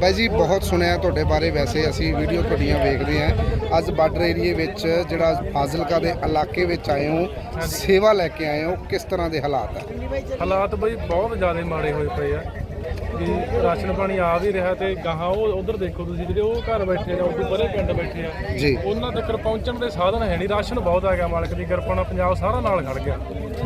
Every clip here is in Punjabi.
ਬਾਈ ਜੀ, ਬਹੁਤ ਸੁਣਿਆ ਤੁਹਾਡੇ ਬਾਰੇ ਵੈਸੇ, ਅਸੀਂ ਵੀਡੀਓ ਤੁਹਾਡੀਆਂ ਵੇਖਦੇ ਹਾਂ। ਅੱਜ ਬਾਰਡਰ ਏਰੀਏ ਵਿੱਚ ਜਿਹੜਾ ਫਾਜ਼ਿਲਕਾ ਦੇ ਇਲਾਕੇ ਵਿੱਚ ਆਏ ਹੋ, ਸੇਵਾ ਲੈ ਕੇ ਆਏ ਹੋ, ਕਿਸ ਤਰ੍ਹਾਂ ਦੇ ਹਾਲਾਤ ਹੈ ਹਾਲਾਤ ਬਈ ਬਹੁਤ ਜ਼ਿਆਦਾ ਮਾੜੇ ਹੋਏ ਪਏ ਆ। ਕਿ ਰਾਸ਼ਨ ਪਾਣੀ ਆ ਵੀ ਰਿਹਾ ਤੇ ਗਾਹਾਂ ਉਹ ਉਧਰ ਦੇਖੋ ਤੁਸੀਂ ਜਿਹੜੇ ਉਹ ਘਰ ਬੈਠੇ ਆ ਉਹ ਪਰੇ ਪਿੰਡ ਬੈਠੇ ਆ। ਜੀ। ਉਹਨਾਂ ਤੱਕ ਪਹੁੰਚਣ ਦੇ ਸਾਧਨ ਹੈ ਨਹੀਂ। ਰਾਸ਼ਨ ਬਹੁਤ ਆ ਗਿਆ ਮਾਲਕ ਦੀ ਕਿਰਪਾ ਨਾਲ ਪੰਜਾਬ ਸਾਰਾ ਨਾਲ ਖੜ ਗਿਆ।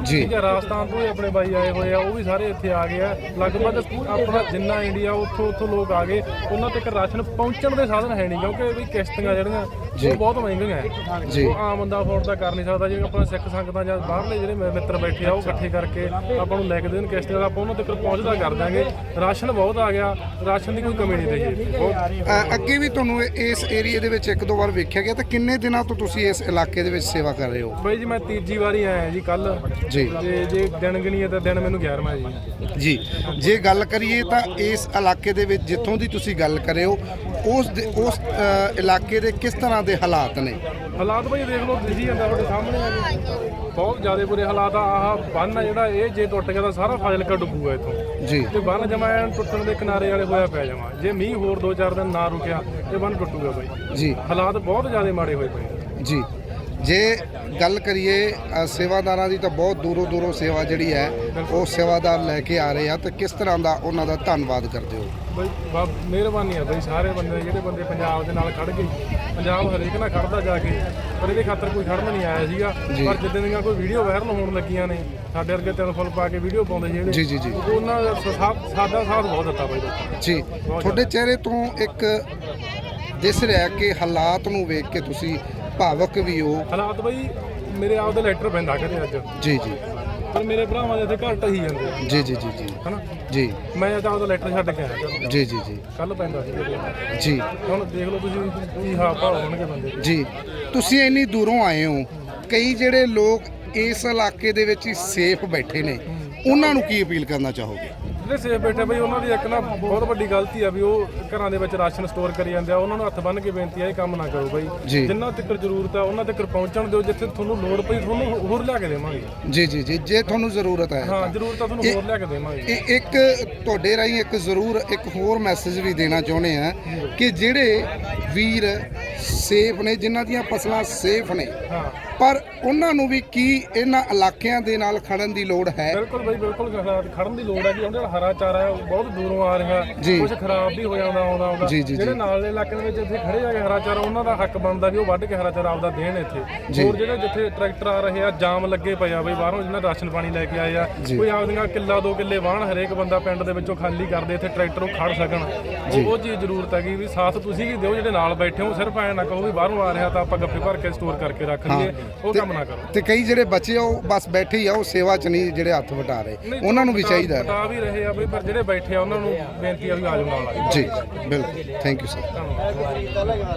ਜੀ। ਠੀਕ ਹੈ ਰਾਜਸਥਾਨ ਤੋਂ ਵੀ ਆਪਣੇ ਬਾਈ ਆਏ ਹੋਏ ਆ ਉਹ ਵੀ ਸਾਰੇ ਇੱਥੇ ਆ ਗਏ ਆ। ਲਗਭਗ ਆਪਣਾ ਜਿੰਨਾ ਇੰਡੀਆ ਉੱਥੋਂ ਉੱਥੋਂ ਲੋਕ ਆ ਗਏ। ਉਹਨਾਂ ਤੱਕ ਰਾਸ਼ਨ ਪਹੁੰਚਣ ਦੇ ਸਾਧਨ ਹੈ ਨਹੀਂ ਕਿਉਂਕਿ ਵੀ ਕਿਸ਼ਤੀਆਂ ਜਿਹੜੀਆਂ ਉਹ ਬਹੁਤ ਮਹਿੰਗੀਆਂ ਹੈ। ਜੀ। ਉਹ ਆਮ ਬੰਦਾ ਅਫੋਰਡ ਤਾਂ ਕਰ ਨਹੀਂ ਸਕਦਾ। ਜਿਵੇਂ ਆਪਣਾ ਸਿੱਖ ਸੰਗਤਾਂ ਜਾਂ ਬਾਹਰਲੇ ਜਿਹੜੇ ਮਿੱਤਰ ਬੈਠੇ ਆ ਉਹ ਇਕੱਠੇ ਕਰਕੇ ਆਪਾਂ ਨੂੰ ਲੈ ਕੇ ਦੇਣ ਕਿਸ਼ਤੀ ਵਾਲਾ ਆਪਾਂ ਉਹਨਾਂ ਤੱਕ ਪਹੁੰਚਦਾ ਕਰ ਦਾਂਗੇ ਰਾਸ਼ਨ ਬਹੁਤ ਆ ਗਿਆ ਰਾਸ਼ਨ ਦੀ ਕੋਈ ਕਮੀ ਨਹੀਂ ਰਹੀ ਬਹੁਤ। ਅ, ਅੱਗੇ ਵੀ ਤੁਹਾਨੂੰ ਇਹ- ਇਸ ਏਰੀਏ ਦੇ ਵਿੱਚ ਇੱਕ ਦੋ ਵਾਰ ਵੇਖਿਆ ਗਿਆ ਤਾਂ ਕਿੰਨੇ ਦਿਨਾਂ ਤੋਂ ਤੁਸੀਂ ਇਸ ਇਲਾਕੇ ਦੇ ਵਿੱਚ ਸੇਵਾ ਕਰ ਰਹੇ ਹੋ? ਬਈ ਜੀ ਮੈਂ ਤੀਜੀ ਵਾਰੀ ਆਇਆ ਜੀ ਕੱਲ ਜੀ। ਤੇ ਜੇ ਦਿਨ ਗਣੀਏ ਤਾਂ ਦਿਨ ਮੈਨੂੰ 11ਵਾਂ ਜੀ। ਜੀ। ਜੇ ਗੱਲ ਕਰੀਏ ਤਾਂ ਇਸ ਇਲਾਕੇ ਦੇ ਵਿੱਚ ਜਿੱਥੋਂ ਦੀ ਤੁਸੀਂ ਗੱਲ ਕਰੇ ਹੋ ਉਸ ਦੇ- ਉਸ ਅ, ਇਲਾਕੇ ਦੇ ਕਿਸ ਤਰ੍ਹਾਂ ਦੇ ਹਾਲਾਤ ਨੇ? ਹਾਲਾਤ ਬਈ ਦੇਖ ਲਓ ਦਿਸੀ ਜਾਂਦਾ ਤੁਹਾਡੇ ਸਾਹਮਣੇ ਆ ਜੀ। ਬਹੁਤ ਜ਼ਿਆਦਾ ਬੁਰੇ ਹਾਲਾਤ ਆ ਆਹ ਬੰਨ ਆ ਜਿਹੜਾ ਇਹ ਜੇ ਟੁੱਟ ਗਿਆ ਤਾਂ ਸਾਰਾ ਫਾਜ਼ਿਲਕਾ ਡੁੱਬੂਗਾ ਇੱਥੋਂ। ਜੀ। ਤੇ ਬੰਨ ਜਮਾ ਐਨ ਟੁੱਟਣ ਦੇ ਕਿਨਾਰੇ ਵਾਲੇ ਹੋਇਆ ਪਿਆ ਜਮਾ। ਜੇ ਮੀਂਹ ਹੋਰ 2-4 ਦਿਨ ਨਾ ਰੁਕਿਆ ਇਹ ਬੰਨ ਟੁੱਟੂਗਾ ਬਈ। ਜੀ। ਹਾਲਾਤ ਬਹੁਤ ਜ਼ਿਆਦਾ ਮਾੜੇ ਹੋਏ ਪਏ। ਜੀ। ਜੇ ਗੱਲ ਕਰੀਏ ਸੇਵਾਦਾਰਾਂ ਦੀ ਤਾਂ ਬਹੁਤ ਦੂਰੋਂ ਦੂਰੋਂ ਸੇਵਾ ਜਿਹੜੀ ਹੈ ਉਹ ਸੇਵਾਦਾਰ ਲੈ ਕੇ ਆ ਰਹੇ ਆ ਤੇ ਕਿਸ ਤਰ੍ਹਾਂ ਦਾ ਉਹਨਾਂ ਦਾ ਧੰਨਵਾਦ ਕਰਦੇ ਹੋ? ਬਈ ਬਾ ਮਿਹਰਬਾਨੀ ਆ ਬਈ ਸਾਰੇ ਬੰਦੇ ਜਿਹੜੇ ਬੰਦੇ ਪੰਜਾਬ ਦੇ ਨਾਲ ਖੜ ਗਏ। ਪੰਜਾਬ ਹਰੇਕ ਨਾਲ ਖੜਦਾ ਜਾ ਕੇ ਪਰ ਇਹਦੇ ਖਾਤਰ ਕੋਈ ਖੜਨ ਨਹੀਂ ਆਇਆ ਸੀਗਾ। ਪਰ ਜਿੱਦਾਂ ਦੀਆਂ ਕੋਈ ਵੀਡੀਓ ਵਾਇਰਲ ਹੋਣ ਲੱਗੀਆਂ ਨੇ ਸਾਡੇ ਵਰਗੇ ਤਿੰਨ ਫੁੱਲ ਪਾ ਕੇ ਵੀਡੀਓ ਪਾਉਂਦੇ ਜਿਹੜੇ ਜੀ, ਜੀ, ਜੀ। ਉਹਨਾਂ ਦਾ ਸਾ- ਸਾਡਾ ਸਾਥ ਬਹੁਤ ਦਿੱਤਾ ਬਈ ਲੋਕਾਂ ਨੇ। ਜੀ। ਤੁਹਾਡੇ ਚਿਹਰੇ ਤੋਂ ਇੱਕ ਦਿਸ ਰਿਹਾ ਕਿ ਹਾਲਾਤ ਨੂੰ ਵੇਖ ਕੇ ਤੁਸੀਂ ਭਾਵਕ ਵੀ ਹੋ। ਹਾਲਾਤ ਬਈ ਮੇਰੇ ਆਪ ਦੇ ਲੈਟਰ ਪੈਂਦਾ ਕਦੇ ਅੱਜ। ਜੀ ਜੀ। ਪਰ ਮੇਰੇ ਭਰਾਵਾਂ ਦੇ ਇੱਥੇ ਘਰ ਢਹੀ ਜਾਂਦੇ ਆ। ਜੀ ਜੀ ਜੀ ਜੀ। ਹਨਾ? ਜੀ। ਮੈਂ ਅੱਜ ਆਪਦਾ ਲੈਟਰ ਛੱਡ ਕੇ ਆਇਆ ਜੀ ਜੀ ਜੀ। ਕੱਲ ਪੈਂਦਾ ਸੀ। ਜੀ। ਹੁਣ ਦੇਖ ਲਓ ਤੁਸੀਂ ਕੀ ਹਾਲ ਭਾਲ ਹੋਣਗੇ ਬੰਦੇ ਦੇ। ਜੀ। ਤੁਸੀਂ ਇੰਨੀ ਦੂਰੋਂ ਆਏ ਹੋ। ਕਈ ਜਿਹੜੇ ਲੋਕ ਇਸ ਇਲਾਕੇ ਦੇ ਵਿੱਚ ਹੀ ਸੇਫ ਬੈਠੇ ਨੇ। ਉਹਨਾਂ ਨੂੰ ਕੀ ਅਪੀਲ ਕਰਨਾ ਚਾਹੋਗੇ? ਜਿਹੜੇ ਸੇਫ ਬੈਠੇ ਬਈ ਉਹਨਾਂ ਦੀ ਇੱਕ ਨਾ ਬਹੁਤ ਵੱਡੀ ਗਲਤੀ ਆ ਵੀ ਉਹ ਘਰਾਂ ਦੇ ਵਿੱਚ ਰਾਸ਼ਨ ਸਟੋਰ ਕਰੀ ਜਾਂਦੇ ਆ। ਉਹਨਾਂ ਨੂੰ ਹੱਥ ਬੰਨ੍ਹ ਕੇ ਬੇਨਤੀ ਆ ਇਹ ਕੰਮ ਨਾ ਕਰੋ ਬਈ। ਜਿੰਨਾ ਤੱਕ ਜ਼ਰੂਰਤ ਆ ਉਹਨਾਂ ਤੱਕ ਪਹੁੰਚਣ ਦਿਓ ਜਿੱਥੇ ਤੁਹਾਨੂੰ ਲੋੜ ਪਈ ਤੁਹਾਨੂੰ ਹੋਰ ਲਿਆ ਕੇ ਦੇਵਾਂਗੇ। ਜੀ ਜੀ ਜੀ ਜੇ ਤੁਹਾਨੂੰ ਜ਼ਰੂਰਤ ਹੈ ਹਾਂ। ਜ਼ਰੂਰਤ ਆ ਤੁਹਾਨੂੰ ਹੋਰ ਲਿਆ ਕੇ ਦੇਵਾਂਗੇ। ਇੱਕ ਤੁਹਾਡੇ ਰਾਹੀਂ ਇੱਕ ਜ਼ਰੂਰ ਇੱਕ ਹੋਰ ਮੈਸੇਜ ਵੀ ਦੇਣਾ ਚਾਹੁੰਦੇ ਆ ਕਿ ਜਿਹੜੇ ਵੀਰ ਸੇਫ ਨੇ ਜਿਨ੍ਹਾਂ ਦੀਆਂ ਫਸਲਾਂ ਸੇਫ ਨੇ ਪਰ ਉਹਨਾਂ ਨੂੰ ਵੀ ਕੀ ਇਹਨਾਂ ਇਲਾਕਿਆਂ ਦੇ ਨਾਲ ਖੜਨ ਦੀ ਲੋੜ ਹੈ? ਬਿਲਕੁਲ ਬਈ ਬਿਲਕੁਲ ਖੜਨ ਦੀ ਲੋੜ ਹੈ ਕਿ ਉਹਨਾਂ ਦਾ ਹਰਾ ਚਾਰਾ ਹੈ ਉਹ ਬਹੁਤ ਦੂਰੋਂ ਆ ਰਿਹਾ। ਜੀ। ਕੁਝ ਖਰਾਬ ਵੀ ਹੋ ਜਾਂਦਾ ਆਉਂਦਾ ਆਉਂਦਾ। ਜੀ, ਜੀ, ਜਿਹੜੇ ਜੀ। ਨਾਲ ਦੇ ਇਲਾਕੇ ਦੇ ਵਿੱਚ ਇੱਥੇ ਖੜੇ ਆ ਹਰਾ ਚਾਰਾ ਉਹਨਾਂ ਦਾ ਹੱਕ ਬਣਦਾ ਵੀ ਉਹ ਵੱਢ ਕੇ ਹਰਾ ਚਾਰਾ ਆਪਦਾ ਦੇਣ ਇੱਥੇ। ਜੀ। ਹੋਰ ਜਿਹੜੇ ਜਿੱਥੇ ਟਰੈਕਟਰ ਆ ਰਹੇ ਆ ਜਾਮ ਲੱਗੇ ਪਏ ਆ ਬਈ ਬਾਹਰੋਂ ਜਿਹਨਾਂ ਰਾਸ਼ਨ ਪਾਣੀ ਲੈ ਕੇ ਆਏ ਆ ਜੀ। ਕੋਈ ਆਪਦੀਆਂ ਕਿੱਲਾ ਦੋ ਕਿੱਲੇ ਵਾਹਣ ਹਰੇਕ ਬੰਦਾ ਪਿੰਡ ਦੇ ਵਿੱਚੋਂ ਖਾਲੀ ਕਰਦੇ ਇੱਥੇ ਟਰੈਕਟਰ ਉਹ ਖੜ ਸਕਣ। ਉਹ ਉਹ ਚੀਜ਼ ਜ਼ਰੂਰਤ ਹੈਗੀ ਵੀ ਸਾਥ ਤੁਸੀਂ ਵੀ ਦਿਓ ਜਿਹੜੇ ਨਾਲ ਬੈਠੇ ਹੋ ਸਿਰਫ ਐ ਨਾ ਕਹੋ ਵੀ ਬਾਹਰੋਂ ਆ ਰਿਹਾ ਤਾਂ ਆਪਾਂ ਗੱਫੇ ਭਰ ਕੇ ਸਟੋਰ ਕਰਕੇ ਰੱਖ ਲਈਏ ਉਹ ਕੰਮ ਨਾ ਕਰੋ। ਤੇ ਕਈ ਜਿਹੜੇ ਬੱਚੇ ਆ ਉਹ ਬਸ ਬੈਠੇ ਹੀ ਆ ਉਹ ਸੇਵਾ ਚ ਨਹੀਂ ਜਿਹੜੇ ਹੱਥ ਵਟਾ ਰਹੇ। ਉਹਨਾਂ ਨੂੰ ਵੀ ਚਾਹੀਦਾ ਹੈ। ਬਤਾ ਵੀ ਰਹੇ ਆ ਬਈ, ਪਰ ਜਿਹੜੇ ਬੈਠੇ ਆ, ਉਹਨਾਂ ਨੂੰ ਬੇਨਤੀ ਆ ਵੀ ਆ ਜਾਓ। ਨਾਲ ਜੀ, ਬਿਲਕੁਲ। ਥੈਂਕ ਯੂ ਸਰ ਧੰਨਵਾਦ